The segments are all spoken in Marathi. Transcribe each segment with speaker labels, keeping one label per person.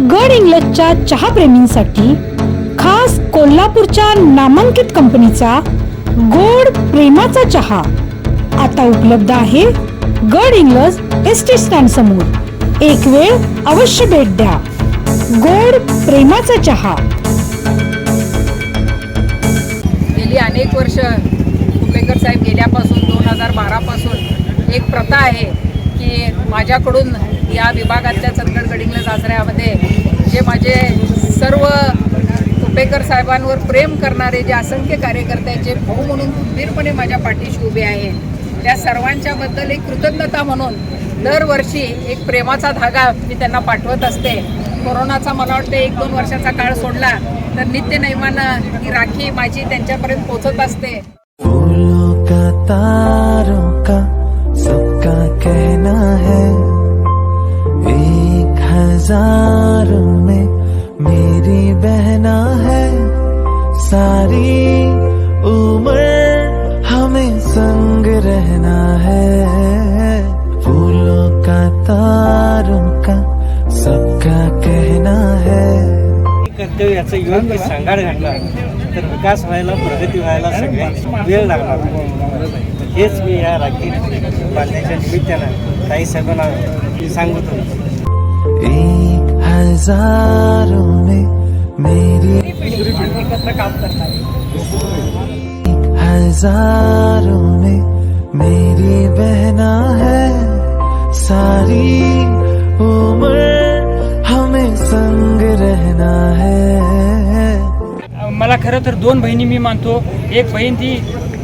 Speaker 1: गड इंग्लजच्या चहाप्रेमींसाठी खास कोल्हापूरच्या नामांकित कंपनीचा गोड प्रेमाचा चहा आता उपलब्ध आहे गड इंग्लज एस टी स्टँड समोर. एक वेळ अवश्य भेट द्या. गोड प्रेमाचा चहा.
Speaker 2: गेली अनेक वर्ष कुपेकर साहेब गेल्यापासून दोन हजार बारापासून एक प्रथा आहे. की माझ्याकडून या विभागातल्या चंदगड गडिंग्लज आसऱ्यामध्ये जे माझे सर्व कुपेकर साहेबांवर प्रेम करणारे जे असंख्य कार्यकर्त्याचे भाऊ म्हणून खंबीरपणे माझ्या पाठीशी उभे आहे त्या सर्वांच्याबद्दल एक कृतज्ञता म्हणून दरवर्षी एक प्रेमाचा धागा मी त्यांना पाठवत असते. कोरोनाचा मला वाटतं एक दोन वर्षाचा काळ सोडला तर नित्य ही राखी माझी त्यांच्यापर्यंत पोचत असते.
Speaker 3: है। फूलों का तारों का सबका कहना है।
Speaker 4: कर्तव्य याचं योग्य सांगाड घातला तर विकास व्हायला प्रगती व्हायला सगळ्यांची वेळ लागणार. हेच मी या राखी बांधण्याच्या निमित्तानं काही साहेबांना सांगतो.
Speaker 3: एक हजारों में मेरी
Speaker 2: एकत्र काम करणार.
Speaker 3: हजारों में मेरी बहना है सारी उम्र हमें संग रहना है।
Speaker 5: मला खरं तर दोन बहिणी मी मानतो. एक बहीण ती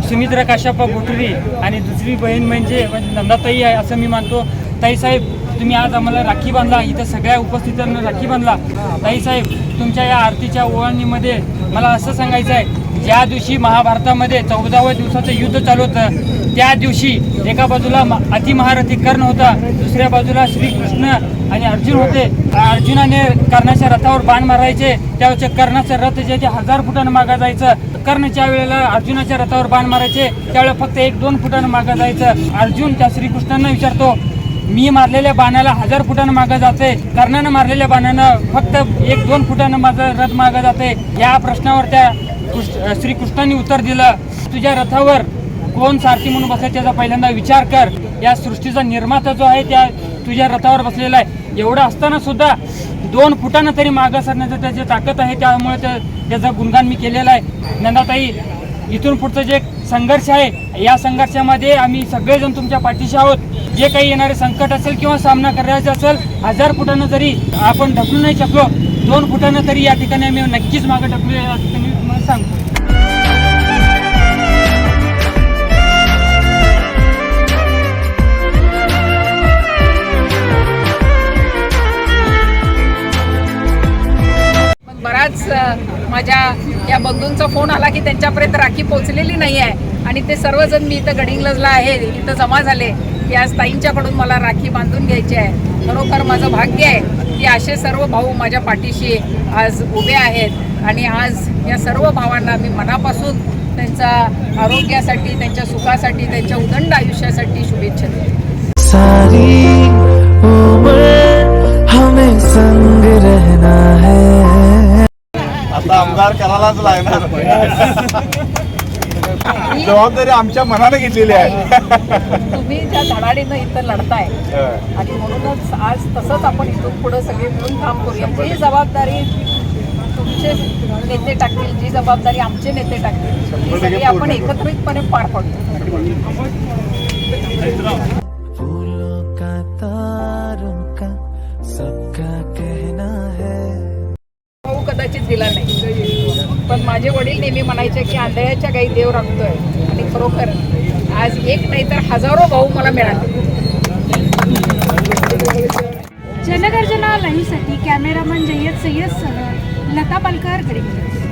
Speaker 5: सुमित्रा काशाप्पा गोटरी आणि दुसरी बहीण म्हणजे म्हणजे नंदाताई आहे असं मी मानतो. ताईसाहेब तुम्ही आज आम्हाला राखी बांधला इथं सगळ्या उपस्थितांना राखी बांधला. ताईसाहेब तुमच्या या आरतीच्या ओळणीमध्ये मला असं सांगायचं आहे ज्या दिवशी महाभारतामध्ये चौदाव्या दिवसाचं युद्ध चालू होतं त्या दिवशी एका बाजूला अतिमहारथी कर्ण होता दुसऱ्या बाजूला श्रीकृष्ण आणि अर्जुन होते. अर्जुनाने कर्णाच्या रथावर बाण मारायचे. त्यावेळेचे कर्णाचं रथ जे ते हजार फुटानं मागा जायचं. कर्णच्या वेळेला अर्जुनाच्या रथावर बाण मारायचे त्यावेळेला फक्त एक दोन फुटानं मागा जायचं. अर्जुन त्या श्रीकृष्णांना विचारतो मी मारलेल्या बाणाला हजार फुटानं मागं जाते. कर्णानं मारलेल्या बाणानं फक्त एक दोन फुटानं माझं रथ मागं जाते. या प्रश्नावर त्या कृष्ण- श्रीकृष्णांनी उत्तर दिलं तुझ्या रथावर कोण सारथी म्हणून बसले त्याचा पहिल्यांदा विचार कर. या सृष्टीचा निर्माता जो आहे त्या तुझ्या रथावर बसलेला आहे. एवढं असताना सुद्धा दोन फुटानं तरी मागं सरण्याचं त्याची ताकद आहे. त्यामुळे त्या त्याचं गुणगान मी केलेलं आहे. नंदाताई इथून पुढचं जे संघर्ष आहे या संघर्षामध्ये आम्ही सगळेजण तुमच्या पाठीशी आहोत. जे काही येणारे संकट असेल किंवा सामना करायचा असेल हजार फुटानं जरी आपण ढकलू नाही शकलो दोन फुटानं तरी या ठिकाणी आम्ही नक्कीच मागं ढकलू या मी तुम्हाला सांगतो.
Speaker 2: बंधूंचा फोन आला की त्यांच्यापर्यंत राखी पोहोचलेली नाही आहे. आणि ते सर्वजण मी इथं गडिंग्लजला आहे इथं जमा झाले की आज ताईंच्याकडून मला राखी बांधून घ्यायची आहे. खरोखर माझं भाग्य आहे की असे सर्व भाऊ माझ्या पाठीशी आज उभे आहेत. आणि आज या सर्व भावांना मी मनापासून त्यांच्या आरोग्यासाठी त्यांच्या सुखासाठी त्यांच्या उदंड आयुष्यासाठी शुभेच्छा देते.
Speaker 3: सारी हमें संग रहना है।
Speaker 6: आता आमदार करायलाच लागणार. जबाबदारी आमच्या मनाने घेतलेली आहे.
Speaker 2: तुम्ही ज्या धडाडीनं इथं लढताय आणि म्हणूनच आज तसंच आपण इथून पुढे सगळे मिळून काम करूया. जी जबाबदारी तुमचे नेते टाकतील जी जबाबदारी आमचे नेते टाकतील ती सगळी आपण एकत्रितपणे पार पडतो पण माझे वडील नेहमी म्हणायचे की आंधळ्याच्या गाई देव राखतोय आणि खरोखर आज एक नाही तर हजारो भाऊ मला मिळाले.
Speaker 1: जनगर्जना लाईव्हसाठी कॅमेरामन जय्यद सय्यद सह लता पालकर गडिंग्लज